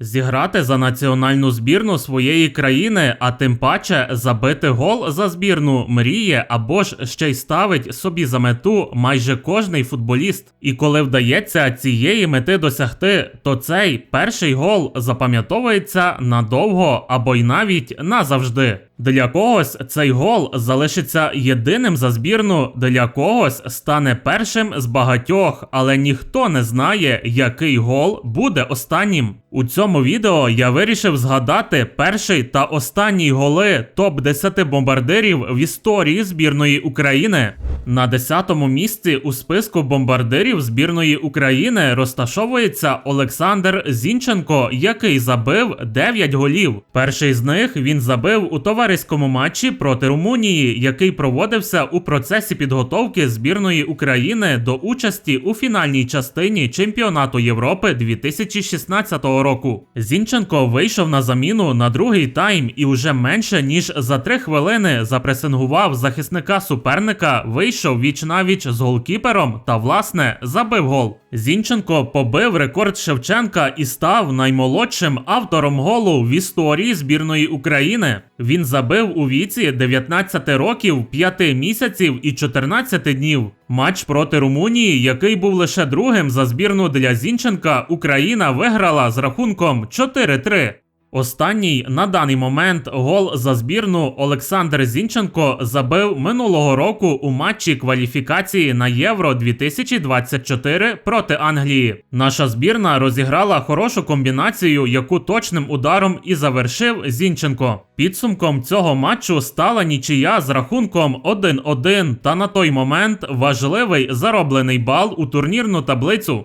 Зіграти за національну збірну своєї країни, а тим паче забити гол за збірну мріє або ж ще й ставить собі за мету майже кожний футболіст. І коли вдається цієї мети досягти, то цей перший гол запам'ятовується надовго або й навіть назавжди. Для когось цей гол залишиться єдиним за збірну, для когось стане першим з багатьох, але ніхто не знає, який гол буде останнім. У цьому відео я вирішив згадати перший та останній голи топ 10 бомбардирів в історії збірної України. На 10-му місці у списку бомбардирів збірної України розташовується Олександр Зінченко, який забив 9 голів. Перший з них він забив у товариському матчі проти Румунії, який проводився у процесі підготовки збірної України до участі у фінальній частині чемпіонату Європи 2016 року. Зінченко вийшов на заміну на другий тайм і уже менше ніж за 3 хвилини запресингував захисника суперника, вийшов віч навіч з голкіпером та власне забив гол. Зінченко побив рекорд Шевченка і став наймолодшим автором голу в історії збірної України. Він забив у віці 19 років, 5 місяців і 14 днів. Матч проти Румунії, який був лише другим за збірну для Зінченка, Україна виграла з рахунком 4-3. Останній на даний момент гол за збірну Олександр Зінченко забив минулого року у матчі кваліфікації на Євро 2024 проти Англії. Наша збірна розіграла хорошу комбінацію, яку точним ударом і завершив Зінченко. Підсумком цього матчу стала нічия з рахунком 1-1 та на той момент важливий зароблений бал у турнірну таблицю.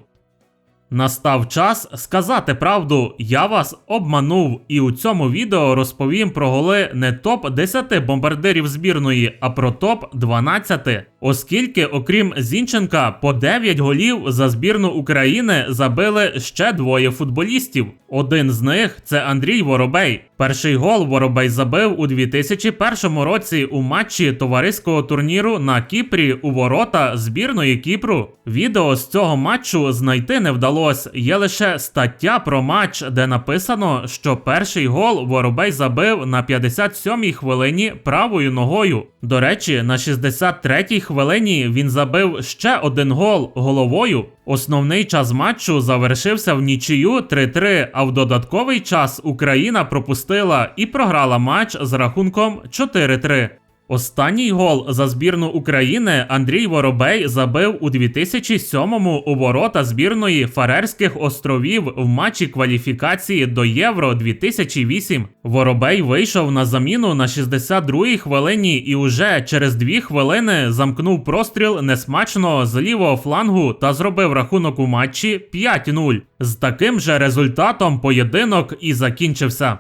Настав час сказати правду, я вас обманув, і у цьому відео розповім про голи не топ 10 бомбардирів збірної, а про топ 12. Оскільки, окрім Зінченка, по 9 голів за збірну України забили ще двоє футболістів. Один з них це Андрій Воробей. Перший гол Воробей забив у 2001 році у матчі товариського турніру на Кіпрі у ворота збірної Кіпру. Відео з цього матчу знайти не вдалося. Є лише стаття про матч, де написано, що перший гол Воробей забив на 57-й хвилині правою ногою. До речі, на 63-й хвилині він забив ще один гол головою. Основний час матчу завершився в нічию 3-3, а в додатковий час Україна пропустила і програла матч з рахунком 4-3. Останній гол за збірну України Андрій Воробей забив у 2007-му у ворота збірної Фарерських островів в матчі кваліфікації до Євро 2008. Воробей вийшов на заміну на 62-й хвилині і уже через 2 хвилини замкнув простріл несмачного з лівого флангу та зробив рахунок у матчі 5-0. З таким же результатом поєдинок і закінчився.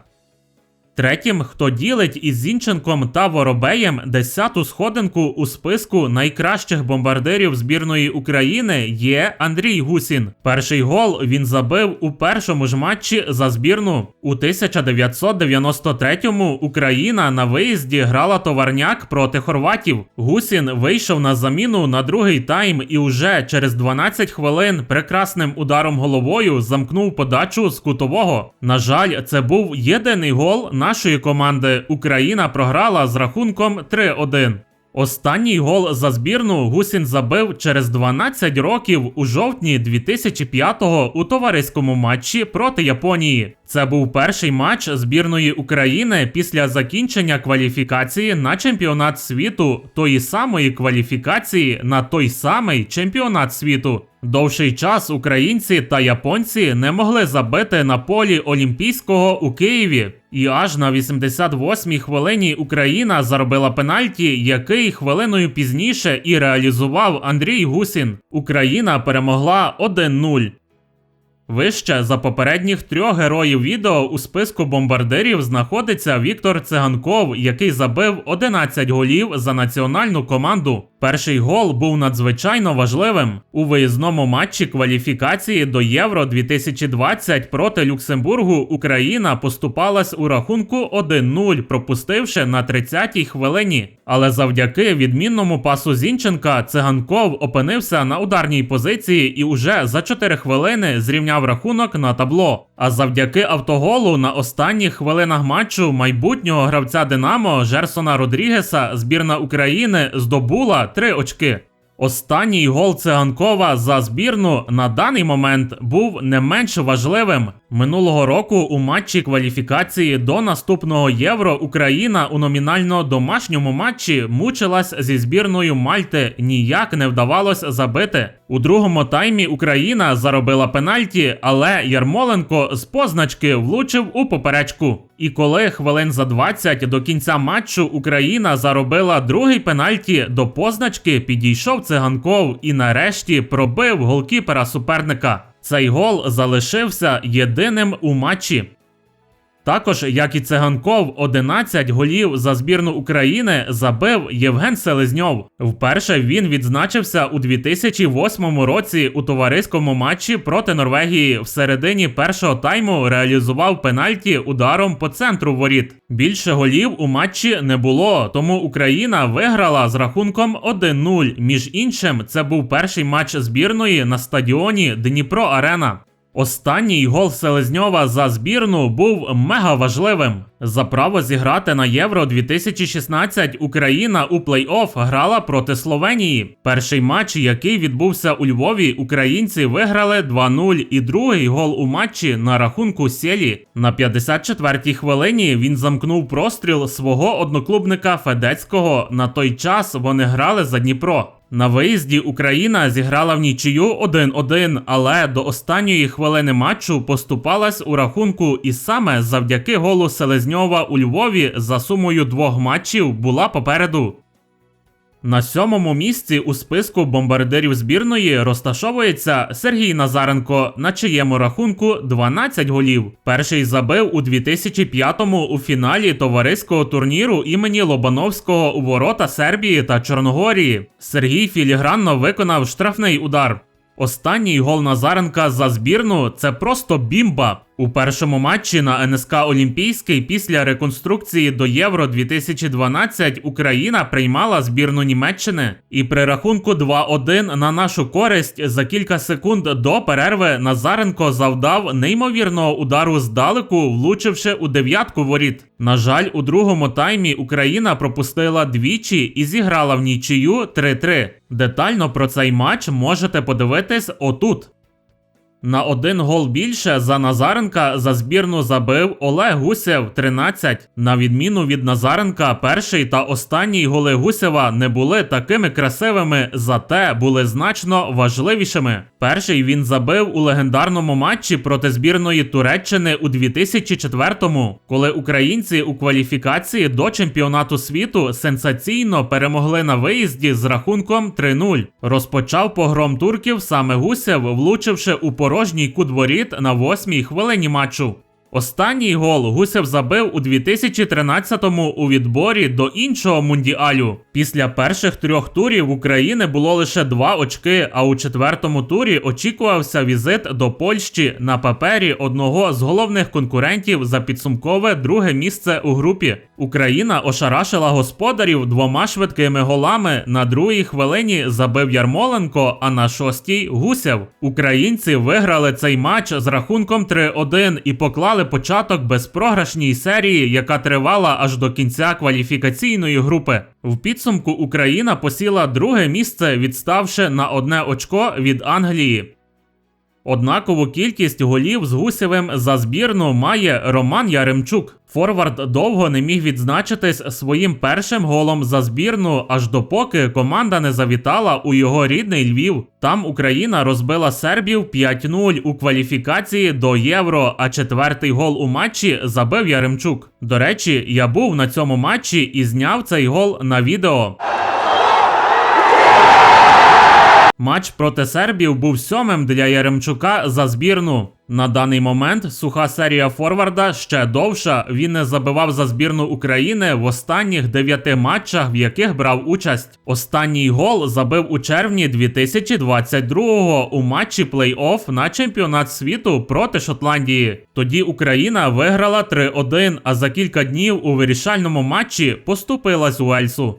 Третім, хто ділить із Зінченком та Воробеєм десяту сходинку у списку найкращих бомбардирів збірної України, є Андрій Гусін. Перший гол він забив у першому ж матчі за збірну. У 1993-му Україна на виїзді грала товарняк проти хорватів. Гусін вийшов на заміну на другий тайм і уже через 12 хвилин прекрасним ударом головою замкнув подачу з кутового. На жаль, це був єдиний гол нашої команди. Україна програла з рахунком 3-1. Останній гол за збірну Гусін забив через 12 років у жовтні 2005-го у товариському матчі проти Японії. Це був перший матч збірної України після закінчення кваліфікації на чемпіонат світу, тої самої кваліфікації на той самий чемпіонат світу. Довший час українці та японці не могли забити на полі Олімпійського у Києві. І аж на 88-й хвилині Україна заробила пенальті, який хвилиною пізніше і реалізував Андрій Гусін. Україна перемогла 1-0. Вище за попередніх трьох героїв відео у списку бомбардирів знаходиться Віктор Циганков, який забив 11 голів за національну команду. Перший гол був надзвичайно важливим у виїзному матчі кваліфікації до Євро 2020 проти Люксембургу. Україна поступалась у рахунку 1-0, пропустивши на 30-й хвилині. Але завдяки відмінному пасу Зінченка циганков опинився на ударній позиції і уже за 4 хвилини зрівняв рахунок на табло. А завдяки автоголу на останніх хвилинах матчу майбутнього гравця Динамо Жерсона Родрігеса збірна України здобула 3 очки. Останній гол циганкова за збірну на даний момент був не менш важливим. Минулого року у матчі кваліфікації до наступного євро Україна у номінально домашньому матчі мучилась зі збірною Мальти. Ніяк не вдавалось забити. У другому таймі Україна заробила пенальті, але Ярмоленко з позначки влучив у поперечку. І коли хвилин за 20 до кінця матчу Україна заробила другий пенальті, до позначки підійшов циганков і нарешті пробив голкіпера суперника. Цей гол залишився єдиним у матчі. Також, як і циганков, 11 голів за збірну України забив Євген Селезньов. Вперше він відзначився у 2008 році у товариському матчі проти Норвегії. В середині першого тайму реалізував пенальті ударом по центру воріт. Більше голів у матчі не було, тому Україна виграла з рахунком 1-0. Між іншим, це був перший матч збірної на стадіоні Дніпро Арена. Останній гол Селезньова за збірну був мега важливим. За право зіграти на Євро 2016 Україна у плей-офф грала проти Словенії. Перший матч, який відбувся у Львові, українці виграли 2-0 і другий гол у матчі на рахунку Сєлі. На 54-й хвилині він замкнув простріл свого одноклубника Федецького. На той час вони грали за Дніпро. На виїзді Україна зіграла в нічию 1-1, але до останньої хвилини матчу поступалась у рахунку, і саме завдяки голу Селезньова у Львові за сумою двох матчів була попереду. На сьомому місці у списку бомбардирів збірної розташовується Сергій Назаренко, на чиєму рахунку 12 голів. Перший забив у 2005-му у фіналі товариського турніру імені Лобановського у ворота Сербії та Чорногорії. Сергій філігранно виконав штрафний удар. Останній гол Назаренка за збірну це просто бімба. У першому матчі на НСК Олімпійський після реконструкції до Євро 2012 Україна приймала збірну Німеччини. І при рахунку 2-1 на нашу користь за кілька секунд до перерви Назаренко завдав неймовірного удару здалеку, влучивши у дев'ятку воріт. На жаль, у другому таймі Україна пропустила двічі і зіграла в нічию 3-3. Детально про цей матч можете подивитись отут. На один гол більше за Назаренка за збірну забив Олег Гусєв 13. На відміну від Назаренка, перший та останній голи Гусєва не були такими красивими, зате були значно важливішими. Перший він забив у легендарному матчі проти збірної Туреччини у 2004-му, коли українці у кваліфікації до чемпіонату світу сенсаційно перемогли на виїзді з рахунком 3-0. Розпочав погром турків саме Гусєв, влучивши у порожній кут воріт на восьмій хвилині матчу. Останній гол Гусєв забив у 2013-му у відборі до іншого мундіалю. Після перших трьох турів України було лише два очки, а у четвертому турі очікувався візит до Польщі на папері одного з головних конкурентів за підсумкове друге місце у групі. Україна ошарашила господарів двома швидкими голами. На другій хвилині забив Ярмоленко, а на шостій Гусєв. Українці виграли цей матч з рахунком 3-1 і поклали початок безпрограшній серії, яка тривала аж до кінця кваліфікаційної групи. В підсумку Україна посіла друге місце, відставши на одне очко від Англії. Однакову кількість голів з Гусєвим за збірну має Роман Яремчук. Форвард довго не міг відзначитись своїм першим голом за збірну, аж допоки команда не завітала у його рідний Львів. Там Україна розбила сербів 5-0 у кваліфікації до Євро, а четвертий гол у матчі забив Яремчук. До речі, я був на цьому матчі і зняв цей гол на відео. Матч проти сербів був сьомим для Яремчука за збірну. На даний момент суха серія Форварда ще довша. Він не забивав за збірну України в останніх дев'яти матчах, в яких брав участь. Останній гол забив у червні 2022-го у матчі плей-офф на чемпіонат світу проти Шотландії. Тоді Україна виграла 3-1, а за кілька днів у вирішальному матчі поступилась Уельсу.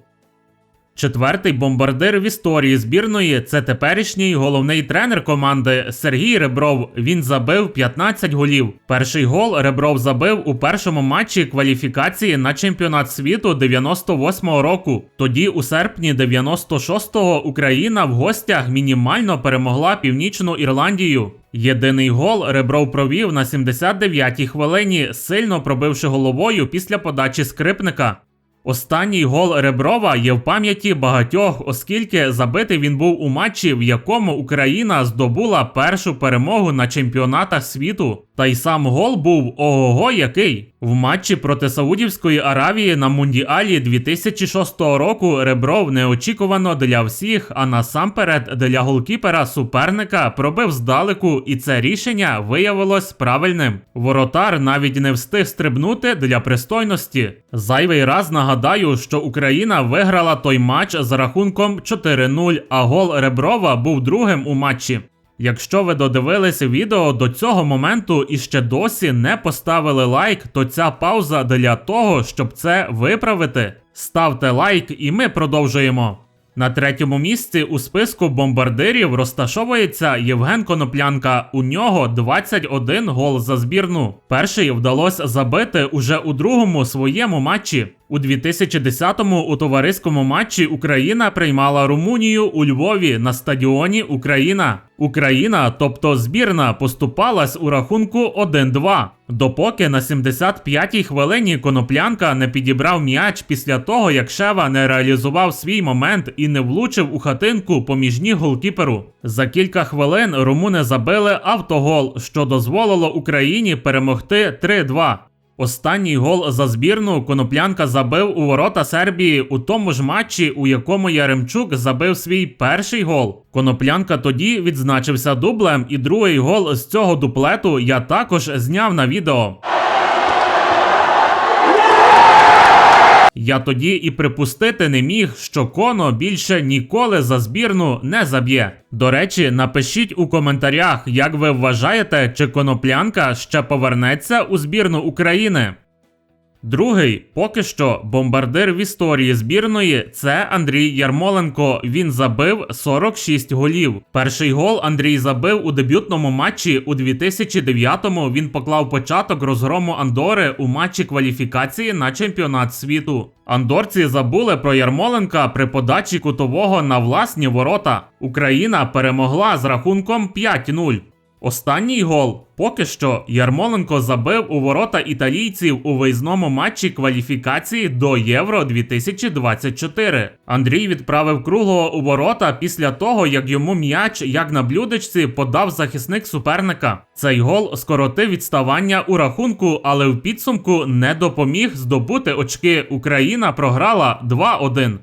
Четвертий бомбардир в історії збірної це теперішній головний тренер команди Сергій Ребров. Він забив 15 голів. Перший гол Ребров забив у першому матчі кваліфікації на чемпіонат світу 98-го року. Тоді, у серпні 96-го, Україна в гостях мінімально перемогла Північну Ірландію. Єдиний гол Ребров провів на 79-й хвилині, сильно пробивши головою після подачі скрипника. Останній гол Реброва є в пам'яті багатьох, оскільки забитий він був у матчі, в якому Україна здобула першу перемогу на чемпіонатах світу. Та й сам гол був ого-го який. В матчі проти Саудівської Аравії на Мундіалі 2006 року Ребров неочікувано для всіх, а насамперед для голкіпера суперника пробив здалеку, і це рішення виявилось правильним. Воротар навіть не встиг стрибнути для пристойності. Зайвий раз нагадаю, що Україна виграла той матч за рахунком 4-0, а гол Реброва був другим у матчі. Якщо ви додивилися відео до цього моменту і ще досі не поставили лайк, то ця пауза для того, щоб це виправити. Ставте лайк і ми продовжуємо. На третьому місці у списку бомбардирів розташовується Євген Коноплянка. У нього 21 гол за збірну. Перший вдалося забити уже у другому своєму матчі. У 2010-му у товариському матчі Україна приймала Румунію у Львові на стадіоні Україна. Україна, тобто збірна, поступалась у рахунку 1-2. Допоки на 75-й хвилині Коноплянка не підібрав м'яч після того, як Шева не реалізував свій момент і не влучив у хатинку поміж ніг голкіперу. За кілька хвилин румуни забили автогол, що дозволило Україні перемогти 3-2. Останній гол за збірну Коноплянка забив у ворота Сербії у тому ж матчі, у якому Яремчук забив свій перший гол. Коноплянка тоді відзначився дублем, і другий гол з цього дуплету я також зняв на відео. Я тоді і припустити не міг, що Коно більше ніколи за збірну не заб'є. До речі, напишіть у коментарях, як ви вважаєте, чи коноплянка ще повернеться у збірну України. Другий, поки що, бомбардир в історії збірної це Андрій Ярмоленко. Він забив 46 голів. Перший гол Андрій забив у дебютному матчі у 2009-му. Він поклав початок розгрому Андори у матчі кваліфікації на чемпіонат світу. Андорці забули про Ярмоленка при подачі кутового на власні ворота. Україна перемогла з рахунком 5-0. Останній гол поки що Ярмоленко забив у ворота італійців у виїзному матчі кваліфікації до Євро 2024. Андрій відправив круглого у ворота після того, як йому м'яч, як на блюдечці, подав захисник суперника. Цей гол скоротив відставання у рахунку, але в підсумку не допоміг здобути очки. Україна програла 2-1.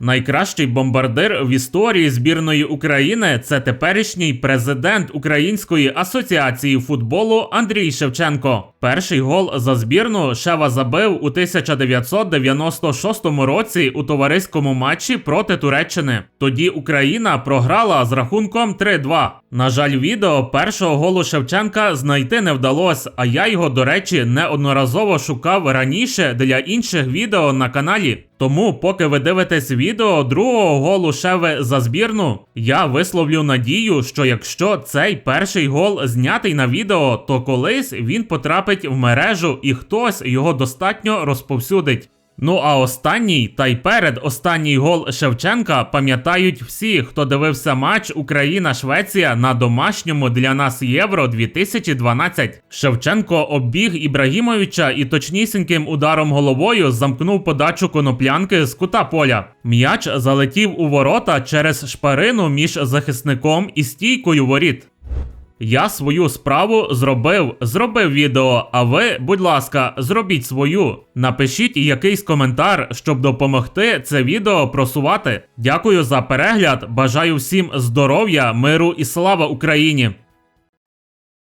Найкращий бомбардир в історії збірної України це теперішній президент Української асоціації футболу Андрій Шевченко. Перший гол за збірну Шева забив у 1996 році у товариському матчі проти Туреччини. Тоді Україна програла з рахунком 3-2. На жаль, відео першого голу Шевченка знайти не вдалося, а я його, до речі, неодноразово шукав раніше для інших відео на каналі. Тому, поки ви дивитесь відео другого голу Шеви за збірну, я висловлю надію, що якщо цей перший гол знятий на відео, то колись він потрапить в мережу і хтось його достатньо розповсюдить. Ну а останній та й перед останній гол Шевченка пам'ятають всі, хто дивився матч Україна-Швеція на домашньому для нас Євро 2012. Шевченко оббіг Ібрагімовича і точнісіньким ударом головою замкнув подачу коноплянки з кута поля. М'яч залетів у ворота через шпарину між захисником і стійкою воріт. Я свою справу зробив, зробив відео, а ви, будь ласка, зробіть свою. Напишіть якийсь коментар, щоб допомогти це відео просувати. Дякую за перегляд. Бажаю всім здоров'я, миру і слава Україні!